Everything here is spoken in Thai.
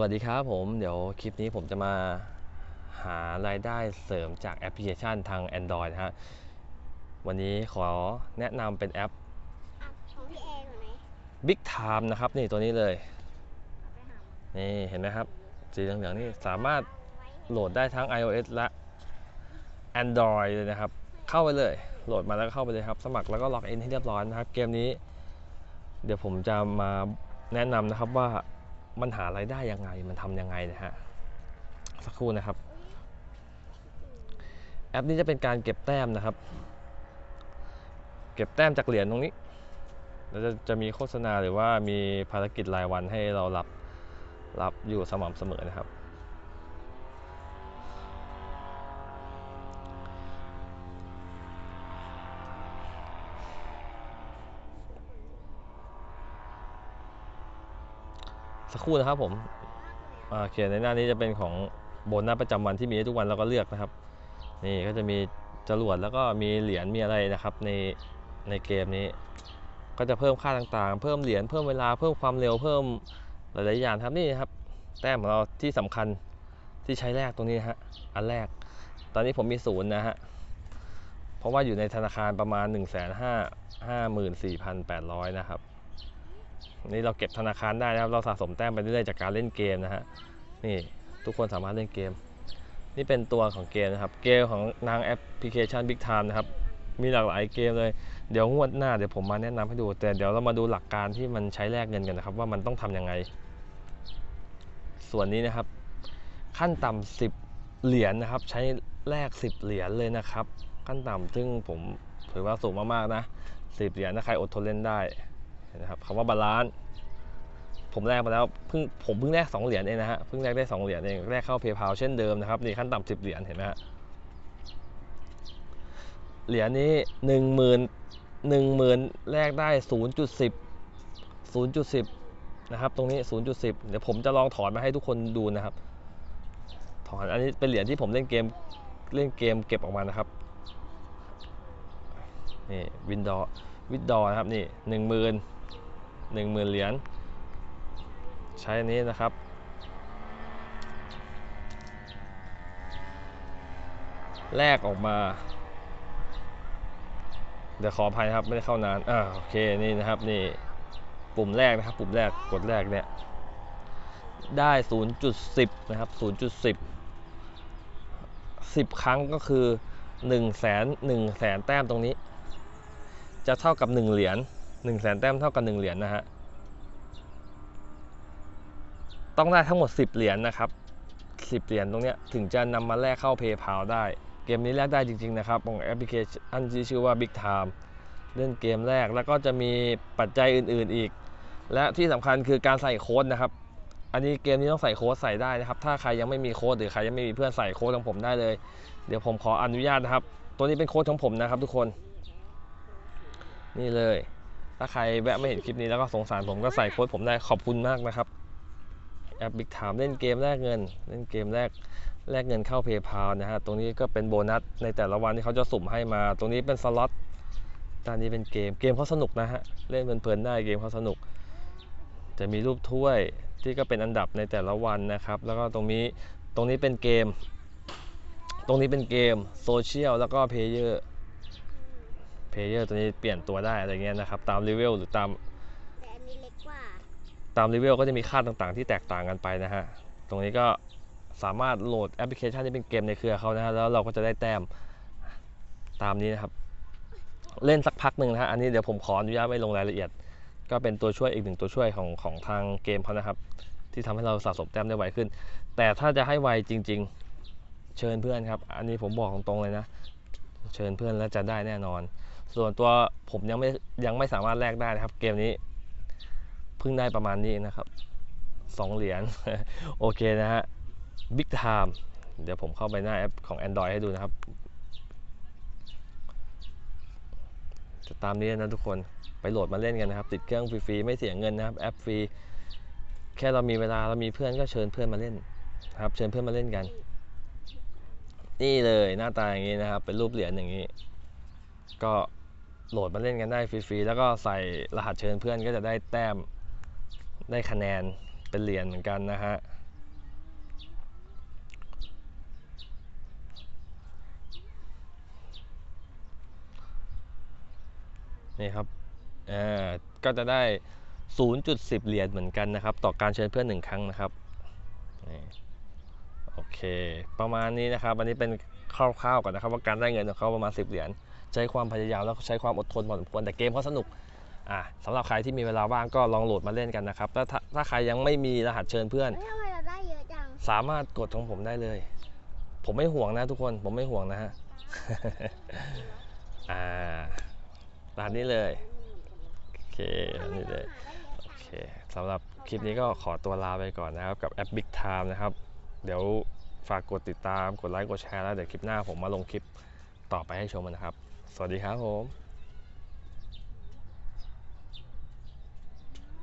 วัสดีครับผมเดี๋ยวคลิปนี้ผมจะมาหารายได้เสริมจากแอปพลิเคชันทาง Android นะฮะ วันนี้ขอแนะนำเป็นแอปอะของพี่เอก่อนไหม Big Time นะครับ นี่ตัวนี้เลยไปหามานี่เห็นไหมครับ สีเหลืองๆนี่สามารถไว้โหลดได้ทั้ง iOS และ Android เลยนะครับ เข้าไปเลย โหลดมาแล้วก็เข้าไปเลยครับ สมัครแล้วก็ล็อกอินให้เรียบร้อยนะครับ เกมนี้ เดี๋ยวผมจะมาแนะนำนะครับว่า มันหารายได้ยังไง มันทำยังไงนะฮะ สักครู่นะครับ แอปนี้จะเป็นการเก็บแต้มนะครับ เก็บแต้มจากเหรียญตรงนี้ แล้วจะจะมีโฆษณาหรือว่ามีภารกิจรายวันให้เรารับรับอยู่สม่ำเสมอนะครับ สักครู่นะครับผมเขียนในหน้านี้จะเป็นของโบนัสประจำวันที่มีทุกวันเราก็เลือกนะครับ นี่ก็จะมีจรวดแล้วก็มีเหรียญมีอะไรนะครับในในเกมนี้ ก็จะเพิ่มค่าต่างๆ เพิ่มเหรียญเพิ่มเวลาเพิ่มความเร็วเพิ่มหลายๆอย่างครับนี่ครับ แต้มของเราที่สำคัญที่ใช้แรกตรงนี้ฮะอันแรก ตอนนี้ผมมีศูนย์นะฮะเพราะว่าอยู่ในธนาคารประมาณ 1 5 5 4 8 0 0 นะครับ นี่เราเก็บธนาคารได้นะครับ เราสะสมแต้มไปเรื่อยๆจากการเล่นเกมนะฮะ นี่ทุกคนสามารถเล่นเกม นี่เป็นตัวของเกมนะครับ เกมของนางแอปพลิเคชัน Big Time นะครับ มีหลากหลายเกมเลย เดี๋ยวงวดหน้าเดี๋ยวผมมาแนะนำให้ดู แต่เดี๋ยวเรามาดูหลักการที่มันใช้แลกเงินกันนะครับ ว่ามันต้องทำยังไง ส่วนนี้นะครับ ขั้นต่ำ10 เหรียญนะครับ ใช้แลก 10 เหรียญเลยนะครับ ขั้นต่ำซึ่งผมถือว่าสูงมากๆนะ10เหรียญถ้าใครอดทนเล่นได้ นะครับคำว่าบาลานซ์ผมแลกมาแล้วเพิ่งผมเพิ่งแลก2เหรียญเองนะฮะเพิ่งแลกได้2เหรียญเองแลกเข้า PayPal เช่นเดิมนะครับนี่ขั้นต่ำ10เหรียญเห็นไหมฮะเหรียญนี้1 0 0 0 0 1 0,000แลกได้0.10 0.10นย์จุดสิบนะครับตรงนี้0.10เดี๋ยวผมจะลองถอนมาให้ทุกคนดูนะครับ ถอนอันนี้เป็นเหรียญที่ผมเล่นเกมเล่นเกมเก็บออกมานะครับนี่วินดอ วิดดอนะครับนี่หนึ่งหมื่นหนึ่งหมื่นเหรียญใช้อันนี้นะครับ แลกออกมา เดี๋ยวขออภัยครับไม่ได้เข้านานอ่าโอเคนี่นะครับนี่ปุ่มแรกนะครับปุ่มแรกกดแรกเนี่ยได้ 0.10 นะครับ 0.10 10 ครั้งก็คือ1แสน1แสนแต้มตรงนี้ จะเท่ากับ 1 เหรียญ1แสนแต้มเท่ากับ 1 เหรียญนะฮะต้องได้ทั้งหมด 10 เหรียญนะครับ 10 เหรียญตรงเนี้ยถึงจะนำมาแลกเข้า PayPal ได้ เกมนี้แลกได้จริงๆนะครับของแอปพลิเคชันที่ชื่อว่า Big Time เล่นเกมแรกแล้วก็จะมีปัจจัยอื่นๆอีก และที่สำคัญคือการใส่โค้ดนะครับ อันนี้เกมนี้ต้องใส่โค้ดใส่ได้นะครับ ถ้าใครยังไม่มีโค้ดหรือใครยังไม่มีเพื่อนใส่โค้ดของผมได้เลย เดี๋ยวผมขออนุญาตนะครับ ตัวนี้เป็นโค้ดของผมนะครับทุกคน นี่เลย ถ้าใครแวะไม่เห็นคลิปนี้แล้วก็สงสารผมก็ใส่โค้ดผมได้ขอบคุณมากนะครับแอป Big Time เล่นเกมแลกเงิน เล่นเกมแลกแลกเงินเข้า PayPal นะฮะตรงนี้ก็เป็นโบนัสในแต่ละวันที่เขาจะสุ่มให้มา ตรงนี้เป็นสล็อตด้านนี้เป็นเกมเกมเขาสนุกนะฮะเล่นเพลินๆได้เกมเขาสนุก จะมีรูปถ้วยที่ก็เป็นอันดับในแต่ละวันนะครับ แล้วก็ตรงนี้ตรงนี้เป็นเกม ตรงนี้เป็นเกมโซเชียลแล้วก็เพลเยอร์ เพลเยอร์ตัวนี้เปลี่ยนตัวได้อะไรเงี้ยนะครับตามเลเวลหรือตามแต่อันนี้เล็กกว่าตามเลเวลก็จะมีค่าต่างๆ ที่แตกต่างกันไปนะฮะตรงนี้ก็สามารถโหลดแอปพลิเคชันที่เป็นเกมในเครือเขานะฮะแล้วเราก็จะได้แต้มตามนี้นะครับ เล่นสักพักหนึ่งนะฮะอันนี้เดี๋ยวผมขออนุญาตไม่ลงรายละเอียด ก็เป็นตัวช่วยอีกหนึ่งตัวช่วยของของทางเกมเขานะครับ ที่ทำให้เราสะสมแต้มได้ไวขึ้น แต่ถ้าจะให้ไวจริง ๆ เชิญเพื่อนครับ อันนี้ผมบอกตรงๆเลยนะ เชิญเพื่อนแล้วจะได้แน่นอน ส่วนตัวผมยังไม่ยังไม่สามารถแลกได้นะครับ เกมนี้เพิ่งได้ประมาณนี้นะครับสองเหรียญโอเคนะฮะ Big Time เดี๋ยวผมเข้าไปหน้าแอปของ Android ให้ดูนะครับ จะตามนี้นะทุกคนไปโหลดมาเล่นกันนะครับ ติดเครื่องฟรีๆไม่เสียเงินนะครับ แอปฟรี แค่เรามีเวลาเรามีเพื่อนก็เชิญเพื่อนมาเล่นครับ เชิญเพื่อนมาเล่นกัน นี่เลยหน้าตาอย่างนี้นะครับ เป็นรูปเหรียญอย่างนี้ ก็ โหลดมาเล่นกันได้ฟรีๆแล้วก็ใส่รหัสเชิญเพื่อนก็จะได้แต้มได้คะแนนเป็นเหรียญเหมือนกันนะฮะนี่ครับอ่าก็จะได้ 0.10 เหรียญเหมือนกันนะครับ ต่อการเชิญเพื่อนหนึ่งครั้งนะครับนี่โอเค ประมาณนี้นะครับ อันนี้เป็นคร่าวๆก่อนนะครับ ว่าการได้เงินของเขาประมาณ 10 เหรียญ ใช้ความพยายามแล้วใช้ความอดทนพอสมควรแต่เกมเขาสนุกอ่าสำหรับใครที่มีเวลาว่างก็ลองโหลดมาเล่นกันนะครับถ้าถ้าถ้าใครยังไม่มีรหัสเชิญเพื่อนเฮ้ยทำไมเราได้เยอะจังสามารถกดของผมได้เลย ผมไม่ห่วงนะทุกคน ผมไม่ห่วงนะฮะ อ่าตามนี้เลย โอเคตามนี้เลย โอเคสำหรับคลิปนี้ก็ขอตัวลาไปก่อนนะครับ กับแอป Big Time นะครับ เดี๋ยวฝากกดติดตาม กดไลค์ กดแชร์แล้วเดี๋ยวคลิปหน้าผมมาลงคลิปต่อไปให้ชมกันนะครับ สวัสดีครับผม